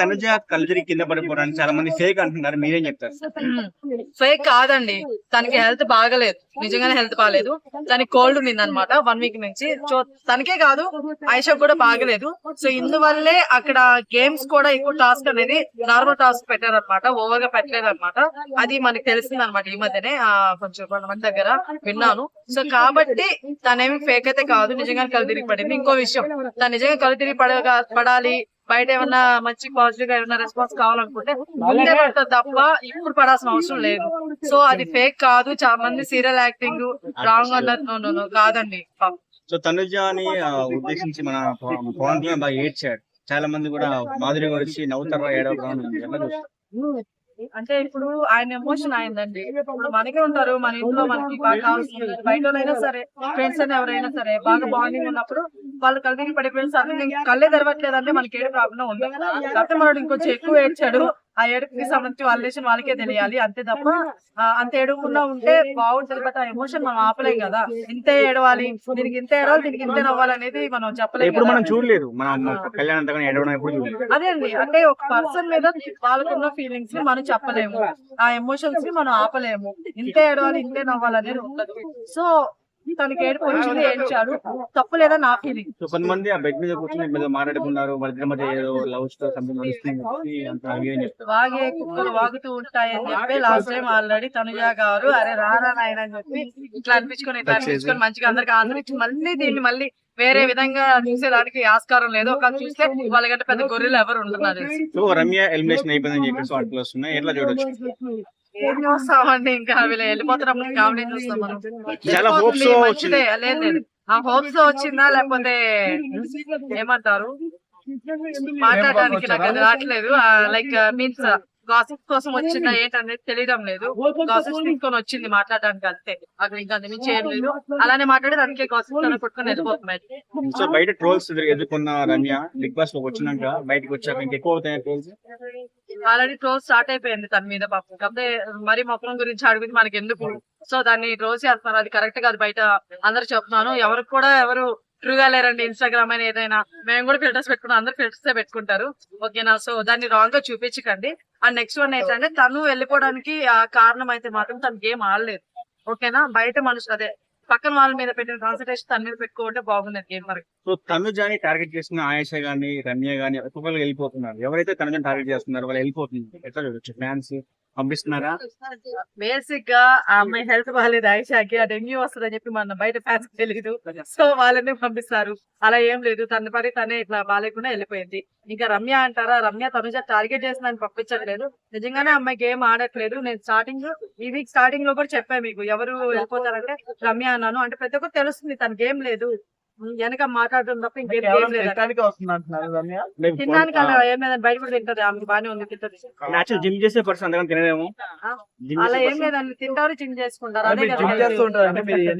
తనుజ కలజరి కింద పడిపోవడానికి చాలా మంది ఫేక్ అంటున్నారు. మీరేం చెప్తారు? ఫేక్ కాదండి. తనకి హెల్త్ బాగలేదు. నిజంగానే హెల్త్ బాగాలేదు తనకి కోల్డ్ ఉంది అనమాట వన్ వీక్ నుంచి. సో తనకే కాదు ఐషా కూడా బాగలేదు. సో ఇందువల్లే అక్కడ గేమ్స్ కూడా ఎక్కువ టాస్క్ అనేది నార్మల్ టాస్క్ పెట్టారనమాట ఓవర్గా పెట్టలేదు అనమాట అది మనకి తెలిసింది అనమాట ఈ మధ్యనే. కొంచెం కొంతమంది దగ్గర విన్నాను. సో కాబట్టి తనేమి ఫేక్ అయితే కాదు. నిజంగానే కళ్ళు తిరిగి పడింది. ఇంకో విషయం. తను నిజంగా కళ్ళు తిరిగి పడాలి బయట ఏమన్నా మంచి పాజిటివ్గా ఏమన్నా రెస్పాన్స్ కావాలనుకుంటే ముందే పడుతుంది తప్ప ఇప్పుడు పడాల్సిన అవసరం లేదు. సో అది ఫేక్ కాదు. చాలా మంది సీరియల్ యాక్టింగ్ రాంగ్ అన్నది no, no, no, కాదండి. సో తనుజని ఆ, ఉద్దేశించి మన పవన్ కళ్యాణ్ బాగా ఏడ్చాడు. చాలా మంది కూడా మాధురి గారు వచ్చి నవ్వుతారు చూస్తారు? అంటే ఇప్పుడు ఆయన ఎమోషన్ అయిందండి. ఇప్పుడు మనకే ఉంటారు. మన ఇంట్లో మనకి బాగా కావాల్సింది బయట వాళ్ళైనా సరే ఫ్రెండ్స్ అని ఎవరైనా సరే బాగా బాండింగ్ ఉన్నప్పుడు వాళ్ళు కలిసి పడిపోయిన సరే కళ్ళే తెరవట్లేదంటే మనకి ఏ ప్రాబ్లం ఉంది కాకపోతే మనడు ఇంకొంచెం ఎక్కువ ఏడ్చాడు. ఆ ఏడుపుకి సంబంధించి వాళ్ళ విషయం వాళ్ళకే తెలియాలి. అంతే తప్ప అంత ఏడవకుండా ఉంటే బాగుంటది బట్ ఆ ఎమోషన్ మనం ఆపలేం కదా. ఇంతే ఏడవాలి దీనికి ఇంత ఏడవాలి దీనికి ఇంతే నవ్వాలి అనేది మనం చెప్పలేం ఎప్పుడు కదా. మనం చూడలేదు. అదే అండి. అంటే ఒక పర్సన్ మీద వాళ్ళకున్న ఫీలింగ్స్ని మనం చెప్పలేము. ఆ ఎమోషన్స్ని మనం ఆపలేము. ఇంతే ఏడవాలి ఇంతే నవ్వాలి అనేది ఉండదు. సో తనకి ఏడుపు వచ్చింది ఏడ్చాడు. తప్పు లేదా నా ఫీలింగ్ సో కొంతమంది ఆ బెడ్ మీద కూర్చొని మీద మాట్లాడుకున్నారు వాళ్ళ ఇద్దరి మధ్య ఏదో లవ్ స్టోరీ సంథింగ్ నడుస్తుంది అంత ఏం చెప్తారు వాగే కుక్కలు వాగుతూ ఉంటాయి అని చెప్పి లాస్ట్ టైం ఆల్రెడీ తనుజా గారు అరే రారా నాయన అని చెప్పి ఇట్లా అనిపించుకొని ఇట్లా అనిపించుకొని మంచిగా అందరికి మళ్ళీ దీన్ని మళ్ళీ వేరే విధంగా చూసేదానికి ఆస్కారం లేదు. ఒక చూస్తే వాళ్ళకంటే పెద్ద గొర్రెలు ఎవరు ఉంటున్నారు? సో రమ్య ఎలిమినేషన్ అయిపోయిందని చెప్పేసి వాటిలో వస్తున్నాయి. ఎట్లా చూడొచ్చు? ఏం చూస్తామండి ఇంకా వీళ్ళు వెళ్ళిపోతున్నప్పుడు కామెడీ చూస్తాం మనం. చాలా hopes వెళ్ళిపోతుంది, తో మంచిదే. లేదు లేదు. ఆ హోప్స్ వచ్చిందా లేకపోతే ఏమంటారు? మాట్లాడడానికి నాకు అది రావట్లేదు. లైక్ మీన్స్ గాసిప్ కోసం వచ్చిందా ఏంటనేది తెలియడం లేదు. గాసిప్ తీసుకొని వచ్చింది మాట్లాడడానికి అంతే. అక్కడ ఇంకా మించి ఏం లేదు. అలానే మాట్లాడి దానికి గాసిప్ కొట్టుకొని వెళ్ళిపోతుంది సో బయట ట్రోల్స్ ఎదుర్కొన్న రమ్య బిగ్ బాస్లోకి వచ్చినాక బయటకు వచ్చాక ఇంకా ఎక్కువ అవుతాయి ట్రోల్స్ ఆల్రెడీ ట్రోల్ స్టార్ట్ అయిపోయింది తన మీద పాపం. కాకపోతే మరి మొక్కలం గురించి అడిగింది మనకి ఎందుకు సో దాన్ని ట్రోల్ చేస్తున్నారు. అది కరెక్ట్ కాదు. బయట అందరు చెప్తున్నాను. ఎవరికి కూడా ఎవరు ట్రూగా లేరండి. ఇన్స్టాగ్రామ్ అని ఏదైనా. మేము కూడా ఫిల్టర్స్ పెట్టుకున్నాం. అందరు ఫిల్టర్స్ పెట్టుకుంటారు. ఓకేనా సో దాన్ని రాంగ్గా చూపించకండి. అండ్ నెక్స్ట్ వన్ ఏంటంటే తను వెళ్ళిపోవడానికి ఆ కారణం అయితే మాత్రం తను గేమ్ ఆడలేదు. ఓకేనా బయట మనుషులు అదే పక్కన వాళ్ళ మీద పెట్టిన కాన్సన్ట్రేషన్ తన మీద పెట్టుకుంటే బాగుంది గేమ్ మరి సో తనుజాని టార్గెట్ చేసిన ఆయేష గానీ రమ్య గానీ ఒక్కొక్కరు వెళ్ళిపోతున్నారు. ఎవరైతే తనుజాని టార్గెట్ చేస్తున్నారు వాళ్ళు వెళ్ళిపోతున్నారు. ఎట్లా చూడొచ్చు? ఫ్యాన్స్ పంపిస్తున్నారా? బేసిక్గా ఆ అమ్మాయి హెల్త్ బాగాలేదు ఆయిషాకి ఆ డెంగ్యూ వస్తుందని చెప్పి మన బయట ఫ్యాన్స్ తెలియదు సో వాళ్ళని పంపిస్తారు. అలా ఏం లేదు తన పని తనే ఇట్లా బాగాలేకుండా వెళ్ళిపోయింది. ఇంకా రమ్య అంటారా రమ్య తనుజ టార్గెట్ చేసిందని పంపించట్లేదు. నిజంగానే అమ్మాయి గేమ్ ఆడట్లేదు. నేను స్టార్టింగ్ ఈ వీక్ స్టార్టింగ్లో కూడా చెప్పాను మీకు ఎవరు వెళ్ళిపోతారంటే రమ్య అన్నాను. అంటే ప్రతి ఒక్కరు తెలుస్తుంది తన గేమ్ లేదు. వెనక మాట్లాడడం తప్ప ఇంకేం లేదు? తినడానికి అలా ఏం బయట కూడా తింటది ఆమె బాగానే ఉంది తింటది నేచురల్ జిమ్ చేసే పర్సన్ తినలేము. అలా ఏం. లేదండి తింటారు జిమ్ చేసుకుంటారు. అదే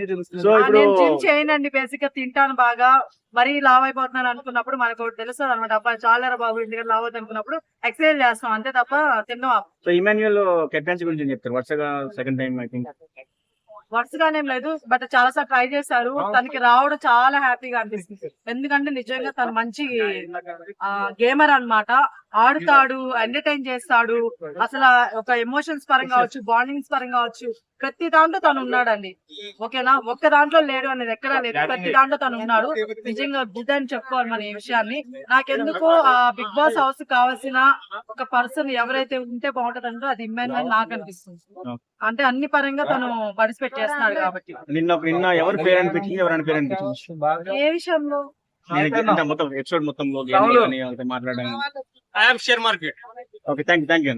జిమ్ సో నేను చేయనండి బేసిక్గా తింటాను బాగా. మరీ లావ్ అయిపోతున్నాను అనుకున్నప్పుడు మనకు ఒకటి తెలుస్తుంది అనమాట అబ్బా చాలా బాబు ఇంటికి లావ్ అవుతుంది అనుకున్నప్పుడు ఎక్సర్సైజ్ చేస్తాం అంతే తప్ప తిన్నాం. సో ఇమాన్యుయల్ కెప్టెన్సీ గురించి చెప్తారు? వరుసగా సెకండ్ టైం ఐ థింక్ వరుసగానేం లేదు బట్ చాలా సార్లు ట్రై చేశారు తనకి రావడం చాలా హ్యాపీగా అనిపిస్తుంది. ఎందుకంటే నిజంగా తను మంచి గేమర్ అన్నమాట. ఆడుతాడు ఎంటర్టైన్ చేస్తాడు. అసలు ఒక ఎమోషన్స్ పరంగా కావచ్చు బాండింగ్స్ పరంగా కావచ్చు ప్రతి దాంట్లో తను ఉన్నాడండి. ఓకేనా? ఒక్క దాంట్లో లేడు అనేది ఎక్కడా లేదు. ప్రతి దాంట్లో తను ఉన్నాడు. నిజంగా గుడ్ అని చెప్పుకోవాలి మన ఈ విషయాన్ని. నాకెందుకు ఆ బిగ్ బాస్ హౌస్ కావాల్సిన ఒక పర్సన్ ఎవరైతే ఉంటే బాగుంటదంటే అది ఇమ్మాన్ నాకు అనిపిస్తుంది. అంటే అన్ని పరంగా తను పార్టిసిపేట్ చేస్తున్నాడు కాబట్టి. నిన్న నిన్న ఎవరు పేరు అనిపించింది? ఎవరైనా పేరు అనిపించింది? ఏ విషయంలో? మొత్తం ఎపిసోడ్ మొత్తంలో మాట్లాడాను I'm share market okay thank you thank you